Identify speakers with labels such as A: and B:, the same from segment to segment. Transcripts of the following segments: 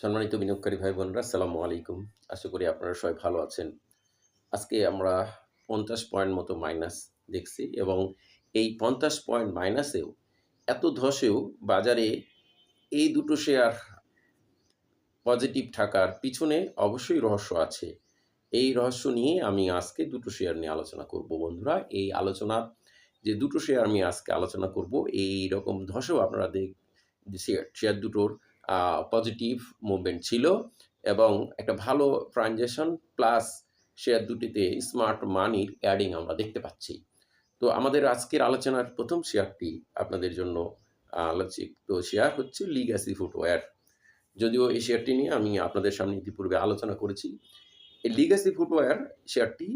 A: সম্মানিত বিনিয়োগকারী ভাই বোনরা, আসসালামু আলাইকুম। আশা করি আপনারা সবাই ভালো আছেন। আজকে আমরা পঞ্চাশ পয়েন্ট মতো মাইনাস দেখছি এবং এই পঞ্চাশ পয়েন্ট মাইনাসেও, এত ধসেও বাজারে এই দুটো শেয়ার পজিটিভ থাকার পিছনে অবশ্যই রহস্য আছে। এই রহস্য নিয়ে আমি আজকে দুটো শেয়ার নিয়ে আলোচনা করব বন্ধুরা। এই আলোচনা, যে দুটো শেয়ার আমি আজকে আলোচনা করব, এই রকম ধসেও আপনারা দেখ শেয়ার শেয়ার দুটোর পজিটিভ মুভমেন্ট ছিল এবং একটা ভালো ট্রানজ্যাকশন প্লাস শেয়ার দুটিতে স্মার্ট মানির অ্যাডিং আমরা দেখতে পাচ্ছি। তো আমাদের আজকের আলোচনার প্রথম শেয়ারটি আপনাদের জন্য আলোচিত শেয়ার হচ্ছে লিগ্যাসি ফুটওয়্যার যদিও এই শেয়ারটি নিয়ে আমি আপনাদের সামনে ইতিপূর্বে আলোচনা করেছি। এই লিগ্যাসি ফুটওয়্যার শেয়ারটি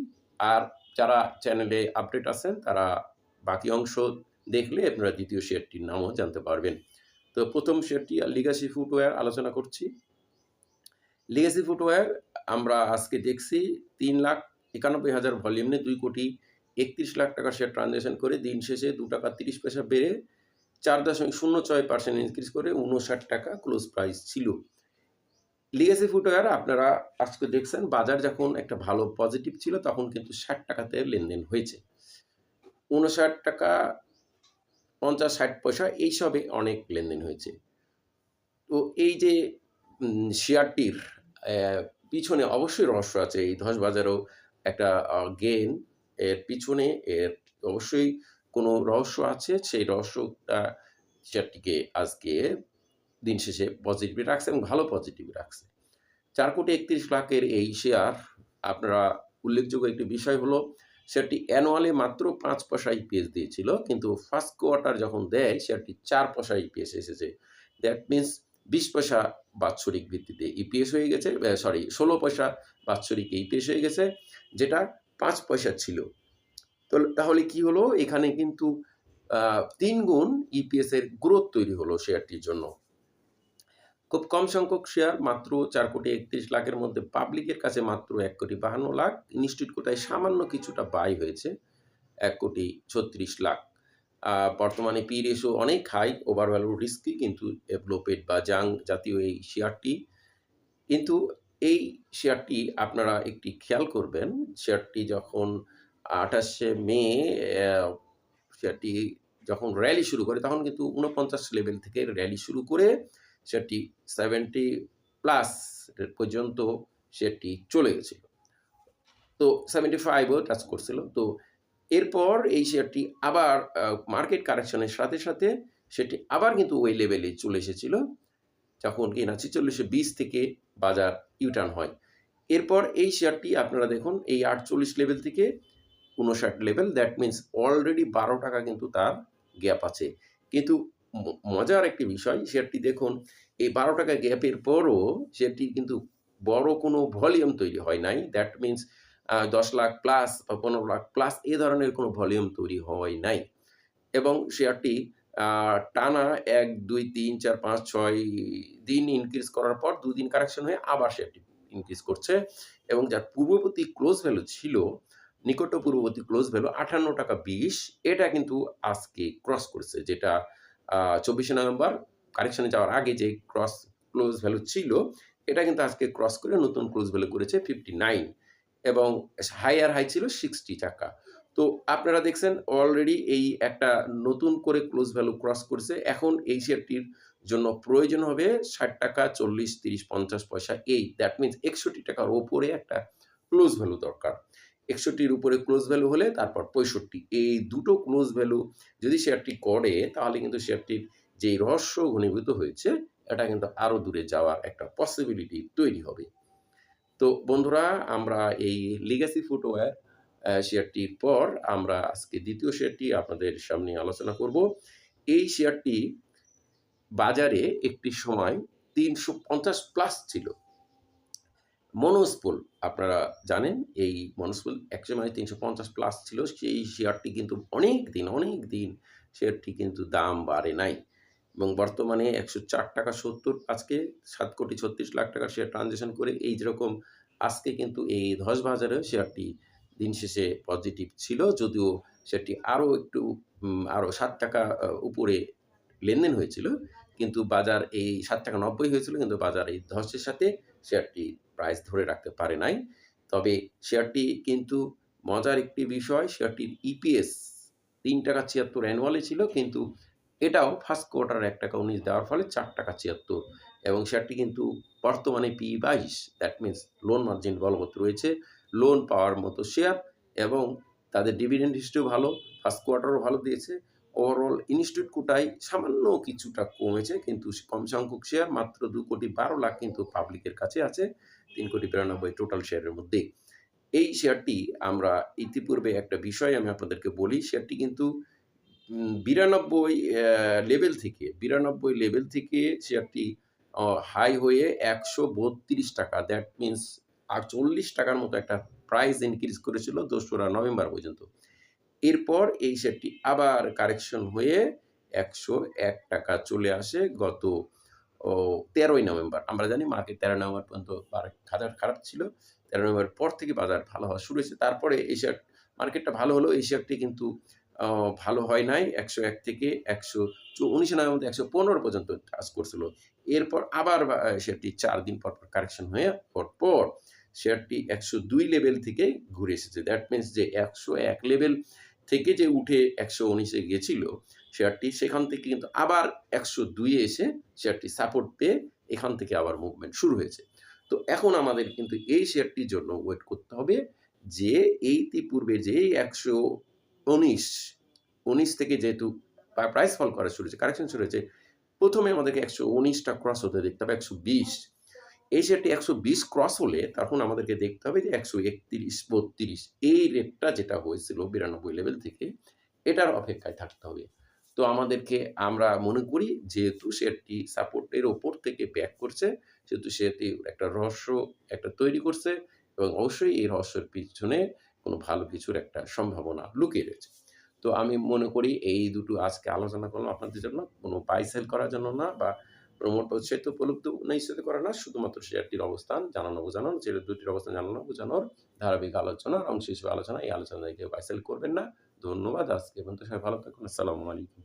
A: আর যারা চ্যানেলে আপডেট আছেন তারা বাকি অংশ দেখলে আপনারা দ্বিতীয় শেয়ারটির নামও জানতে পারবেন। তো প্রথম শেয়ারটি লিগাসি ফুটওয়্যার আলোচনা করছি। লিগাসি ফুটওয়্যার আমরা আজকে দেখছি তিন লাখ একানব্বই হাজার ভলিউম নিয়ে দুই কোটি একত্রিশ লাখ টাকা শেয়ার ট্রানজ্যাকশন করে দিন শেষে দু টাকা তিরিশ পয়সা বেড়ে চার দশমিক শূন্য ছয় পার্সেন্ট ইনক্রিজ করে উনষাট টাকা ক্লোজ প্রাইস ছিল। লিগাসি ফুটওয়্যার আপনারা আজকে দেখছেন, বাজার যখন একটা ভালো পজিটিভ ছিল, তখন কিন্তু ষাট টাকাতে লেনদেন হয়েছে। উনষাট টাকা পঞ্চাশ, ষাট পয়সা, এইসবে অনেক লেনদেন হয়েছে। তো এই যে শেয়ারটির পিছনে অবশ্যই রহস্য আছে। এই ধস বাজারও একটা গেন এর পিছনে এর অবশ্যই কোনো রহস্য আছে। সেই রহস্যটা শেয়ারটিকে আজকে দিন শেষে পজিটিভ রাখছে এবং ভালো পজিটিভ রাখছে। চার কোটি একত্রিশ লাখের এই শেয়ার, আপনারা উল্লেখযোগ্য একটি বিষয় হলো সেটি অ্যানুয়ালি মাত্র পাঁচ পয়সা ইপিএস দিয়েছিল, কিন্তু ফার্স্ট কোয়ার্টার যখন দেয়, সেটি চার পয়সা ইপিএস এসেছে। দ্যাট মিন্স বিশ পয়সা বাৎসরিক ভিত্তিতে ইপিএস হয়ে গেছে সরি ষোলো পয়সা বাৎসরিক ইপিএস হয়ে গেছে, যেটা পাঁচ পয়সা ছিল। তো তাহলে কি হলো? এখানে কিন্তু তিন গুণ ইপিএস এর গ্রোথ তৈরি হলো শেয়ারটির জন্য। খুব কম সংখ্যক শেয়ার মাত্র চার কোটি একত্রিশ লাখের মধ্যে পাবলিকের কাছে মাত্র এক কোটি বাহান্ন লাখ। ইনস্টিটিউট কোটায় সামান্য কিছুটা বাই হয়েছে, এক কোটি ছত্রিশ লাখ। বর্তমানে পি রেশো অনেক হাই ওভার ভ্যালু রিস্কি কিন্তু এভলোপেড বা জাং জাতীয় এই শেয়ারটি কিন্তু এই শেয়ারটি আপনারা একটি খেয়াল করবেন শেয়ারটি যখন আঠাশে মে শেয়ারটি যখন র্যালি শুরু করে, তখন কিন্তু উনপঞ্চাশ লেভেল থেকে র্যালি শুরু করে সেটি সেভেন্টি প্লাস পর্যন্ত সেটি চলে গেছিল তো সেভেন্টি ফাইভও টাচ করছিল। তো এরপর এই শেয়ারটি আবার মার্কেট কারেকশনের সাথে সাথে সেটি আবার কিন্তু ওই লেভেলে চলে এসেছিল, যখন কিনা ছিচল্লিশে বিশ থেকে বাজার ইউটার্ন হয়। এরপর এই শেয়ারটি আপনারা দেখুন, এই আটচল্লিশ লেভেল থেকে উনষাট লেভেল দ্যাট মিন্স অলরেডি বারো টাকা কিন্তু তার গ্যাপ আছে। কিন্তু মজার একটি বিষয় শেয়ারটি দেখুন, এই বারো টাকা গ্যাপের পরও শেয়ারটি কিন্তু বড় কোনো ভলিউম তৈরি হয় নাই। দ্যাট মিন্স দশ লাখ প্লাস বা পনেরো লাখ প্লাস এ ধরনের কোনো ভলিউম তৈরি হয় নাই। এবং শেয়ারটি টানা এক, দুই, তিন, চার, পাঁচ, ছয় দিন ইনক্রিজ করার পর দুদিন কারেকশন হয়ে আবার শেয়ারটি ইনক্রিজ করছে। এবং যার পূর্ববর্তী ক্লোজ ভ্যালু ছিল নিকট পূর্ববর্তী ক্লোজ ভ্যালু আঠান্ন টাকা বিশ, এটা কিন্তু আজকে ক্রস করছে, যেটা চব্বিশে নভেম্বর কারেকশনে যাওয়ার আগে যে ক্রস ক্লোজ ভ্যালু ছিল, এটা কিন্তু আজকে ক্রস করে নতুন ক্লোজ ভ্যালু করেছে ফিফটি নাইন এবং হাইয়ার হাই ছিল সিক্সটি টাকা। তো আপনারা দেখছেন অলরেডি এই একটা নতুন করে ক্লোজ ভ্যালু ক্রস করছে। এখন এই শেয়ারটির জন্য প্রয়োজন হবে ষাট টাকা, চল্লিশ, তিরিশ, পঞ্চাশ পয়সা। এই দ্যাট মিনস একষট্টি টাকার ওপরে একটা ক্লোজ ভ্যালু দরকার। একষট্টির উপরে ক্লোজ ভ্যালু হলে তারপর পঁয়ষট্টি। এই দুটো ক্লোজ ভ্যালু যদি শেয়ারটি করে, তাহলে কিন্তু শেয়ারটির যেই রহস্য ঘনীভূত হয়েছে, এটা কিন্তু আরও দূরে যাওয়ার একটা পসিবিলিটি তৈরি হবে। তো বন্ধুরা, আমরা এই লিগাসি ফুটওয়্যার শেয়ারটির পর আমরা আজকে দ্বিতীয় শেয়ারটি আপনাদের সামনে আলোচনা করব। এই শেয়ারটি বাজারে একটি সময় তিনশো পঞ্চাশ প্লাস ছিল। মনোস্পুল আপনারা জানেন, এই মনোস্পুল একসময় তিনশো পঞ্চাশ প্লাস ছিল, সেই শেয়ারটি কিন্তু অনেক দিন অনেক দিন শেয়ারটি কিন্তু দাম বাড়ে নাই। এবং বর্তমানে একশো চার টাকা সত্তর, আজকে সাত কোটি ছত্রিশ লাখ টাকা শেয়ার ট্রানজ্যাকশন করে এই যেরকম, আজকে কিন্তু এই ধস বাজারে শেয়ারটি দিন শেষে পজিটিভ ছিল, যদিও সেটি আরও একটু আরও সাত টাকা উপরে লেনদেন হয়েছিল, কিন্তু বাজার এই সাত টাকা নব্বই হয়েছিল, কিন্তু বাজার এই ধসের সাথে শেয়ারটি প্রাইস ধরে রাখতে পারে নাই। তবে শেয়ারটি কিন্তু মজার একটি বিষয়, শেয়ারটির ইপিএস তিন টাকা ছিয়াত্তর অ্যানুয়ালে ছিল, কিন্তু এটাও ফার্স্ট কোয়ার্টার এক টাকা উনিশ দেওয়ার ফলে চার টাকা ছিয়াত্তর। এবং শেয়ারটি কিন্তু বর্তমানে পি বাইশ দ্যাট মিন্স লোন মার্জিন বলবৎ রয়েছে। লোন পাওয়ার মতো শেয়ার এবং তাদের ডিভিডেন্ড হিস্ট্রিও ভালো ফার্স্ট কোয়ার্টারও ভালো দিয়েছে। ওভারঅল ইনস্টিটিউট কোটায় সামান্য কিছুটা কমেছে, কিন্তু কম সংখ্যক শেয়ার মাত্র দু কোটি বারো লাখ কিন্তু পাবলিকের কাছে আছে, তিন কোটি বিরানব্বই টোটাল শেয়ারের মধ্যে। এই শেয়ারটি আমরা ইতিপূর্বে একটা বিষয় আমি আপনাদেরকে বলি শেয়ারটি কিন্তু বিরানব্বই লেভেল থেকে, বিরানব্বই লেভেল থেকে শেয়ারটি হাই হয়ে একশো বত্রিশ টাকা দ্যাট মিন্স আর চল্লিশ টাকার মতো একটা প্রাইস ইনক্রিজ করেছিল দোসরা নভেম্বর পর্যন্ত। এরপর এই শেয়ারটি আবার কারেকশন হয়ে একশো এক টাকা চলে আসে গত তেরোই নভেম্বর। আমরা জানি মার্কেট তেরো নভেম্বর পর্যন্ত বাজার খারাপ ছিল। তেরো নভেম্বর পর থেকে বাজার ভালো হওয়া শুরু হয়েছে। তারপরে এই শেয়ার মার্কেটটা ভালো হলো। এই শেয়ারটি কিন্তু ভালো হয় নাই। একশো এক থেকে একশো উনিশে নভেম্বর একশো পনেরো পর্যন্ত কাজ করছিল। এরপর আবার শেয়ারটি চার দিন পর পর কারেকশন হয়ে পর পর শেয়ারটি একশো দুই লেভেল থেকে ঘুরে এসেছে। দ্যাট মিন্স যে একশো এক লেভেল থেকে যে উঠে একশো উনিশে গেছিল শেয়ারটি সেখান থেকে কিন্তু আবার একশো দুইয়ে এসে শেয়ারটি সাপোর্ট পেয়ে এখান থেকে আবার মুভমেন্ট শুরু হয়েছে। তো এখন আমাদের কিন্তু এই শেয়ারটির জন্য ওয়েট করতে হবে যে এই পূর্বে যে একশো উনিশ উনিশ থেকে যেহেতু প্রাইস ফল করা শুরু হয়েছে কারেকশন শুরু হয়েছে, প্রথমে আমাদেরকে একশো উনিশটা ক্রস হতে দেখতে হবে একশো বিশ। এই শেয়ারটি একশো বিশ ক্রস হলে তখন আমাদেরকে দেখতে হবে যে একশো একত্রিশ, বত্রিশ, এই রেটটা যেটা হয়েছিল বিরানব্বই লেভেল থেকে, এটার অপেক্ষায় থাকতে হবে। তো আমাদেরকে আমরা মনে করি যেহেতু শেয়ারটি সাপোর্টের ওপর থেকে ব্যাক করছে, সেহেতু সেটি একটা রহস্য একটা তৈরি করছে এবং অবশ্যই এই রহস্যের পিছনে কোনো ভালো কিছুর একটা সম্ভাবনা লুকিয়ে রয়েছে। তো আমি মনে করি এই দুটো আজকে আলোচনা করলাম আপনাদের জন্য, কোনো বাইসেল করার জন্য না বা প্রমোট হচ্ছে তো উপলব্ধ নিশ্চিত করে না, শুধুমাত্র শেয়ারটির অবস্থান জানানো বোঝানোর, যে দুটির অবস্থান জানানো বোঝানোর ধারাবাহিক আলোচনা অংশ হিসেবে আলোচনা, এই আলোচনা কেউ বাইসেল করবেন না। ধন্যবাদ, আজকে পর্যন্ত সবাই ভালো থাকুন, আসসালামু আলাইকুম।